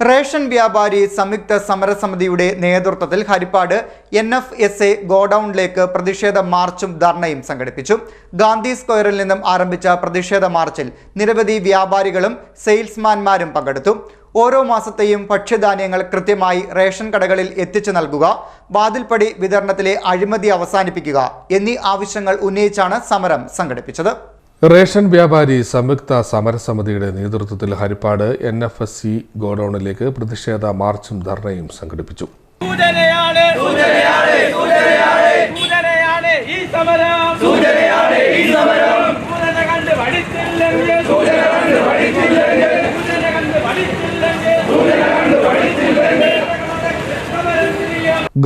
Ration വ്യാപാരി സംയുക്ത സമരസമിതിയുടെ നേതൃത്വത്തിൽ Haripad N F S A ഗോഡൌണിലേക്ക് പ്രതിഷേധ മാർച്ചും ധർണയും സംഘടിപ്പിച്ചു. ഗാന്ധി സ്ക്വയറിൽ നിന്നും ആരംഭിച്ച പ്രതിഷേധ മാർച്ചിൽ നിരവധി വ്യാപാരികളും സെയിൽസ്മാൻമാരും പങ്കെടുത്തു. ഓരോ മാസത്തെയും ഭക്ഷ്യധാന്യങ്ങൾ കൃത്യമായി റേഷൻ കടകളിൽ എത്തിച്ചു നൽകുക വാതിൽപ്പടി വിതരണത്തിലെ അഴിമതി അവസാനിപ്പിക്കുക എന്നീ ആവശ്യങ്ങൾ ഉന്നയിച്ചാണ് സമരം സംഘടിപ്പിച്ചത്. റേഷൻ വ്യാപാരി സംയുക്ത സമരസമിതിയുടെ നേതൃത്വത്തിൽ Haripad N F S C ഗോഡൌണിലേക്ക് പ്രതിഷേധ മാർച്ചും ധർണയും സംഘടിപ്പിച്ചു.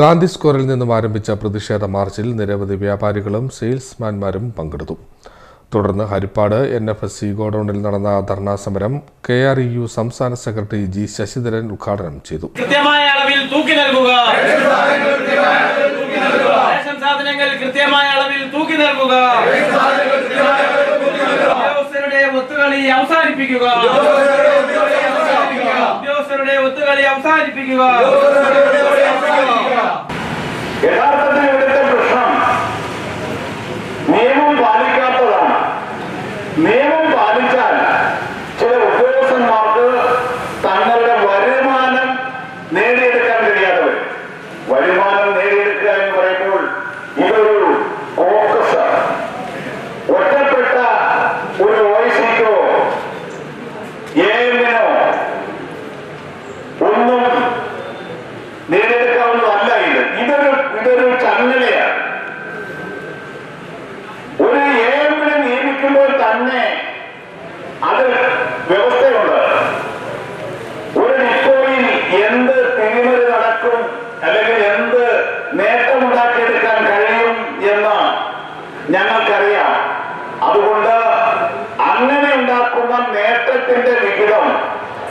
ഗാന്ധി സ്ക്വയറിൽ നിന്നും ആരംഭിച്ച പ്രതിഷേധ മാർച്ചിൽ നിരവധി വ്യാപാരികളും സെയിൽസ്മാൻമാരും പങ്കെടുത്തു. തുടർന്ന് Haripad N F S C ഗോഡൌണിൽ നടന്ന ധർണാ സമരം കെ ആർ ഇ യു സംസ്ഥാന സെക്രട്ടറി ജി ശശിധരൻ ഉദ്ഘാടനം ചെയ്തു. കൃത്യമായ അളവിൽ തൂക്കി നൽകുക. റേഷൻ സാധനങ്ങൾ കൃത്യമായ അളവിൽ തൂക്കി നൽകുക. ഉദ്യോഗസ്ഥരുടെ ഒത്തുകളി അവസാനിപ്പിക്കുക. ഉദ്യോഗസ്ഥരുടെ ഒത്തുകളി അവസാനിപ്പിക്കുക. ഞങ്ങൾക്കറിയാം. അതുകൊണ്ട് അങ്ങനെ ഉണ്ടാക്കുന്ന നേട്ടത്തിന്റെ വിഹിതം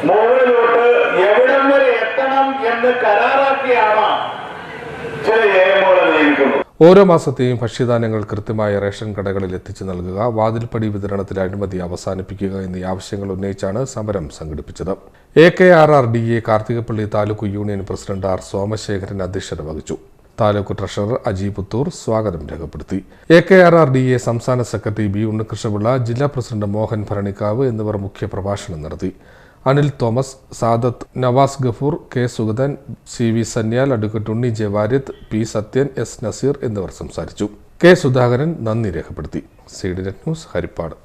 മുകളിലോട്ട് എവിടം വരെ എത്തണം എന്ന് കരാറാക്കിയാണ് ചില ഏമുകളെ നിയമിക്കുന്നത് ഓരോ മാസത്തെയും ഭക്ഷ്യധാന്യങ്ങൾ കൃത്യമായ റേഷൻ കടകളിൽ എത്തിച്ചു നൽകുക വാതിൽപ്പടി വിതരണത്തിൽ അഴിമതി അവസാനിപ്പിക്കുക എന്നീ ആവശ്യങ്ങൾ ഉന്നയിച്ചാണ് സമരം സംഘടിപ്പിച്ചത്. A K R R D A Karthikappally taluk union president R Somasekharan അധ്യക്ഷത വഹിച്ചു. താലൂക്ക് ട്രഷറർ അജി പുത്തൂർ സ്വാഗതം രേഖപ്പെടുത്തി. A K R R D A സംസ്ഥാന സെക്രട്ടറി ബി ഉണ്ണികൃഷ്ണപിള്ള ജില്ലാ പ്രസിഡന്റ് മോഹൻ ഭരണിക്കാവ് എന്നിവർ മുഖ്യ പ്രഭാഷണം നടത്തി. Anil Thomas Sadath Navas Gafoor K Sugathan C V Sanyal advocate Unni J Varyath P Sathyan S Nazeer എന്നിവർ സംസാരിച്ചു. കെ സുധാകരൻ നന്ദി രേഖപ്പെടുത്തി. C net news Haripad.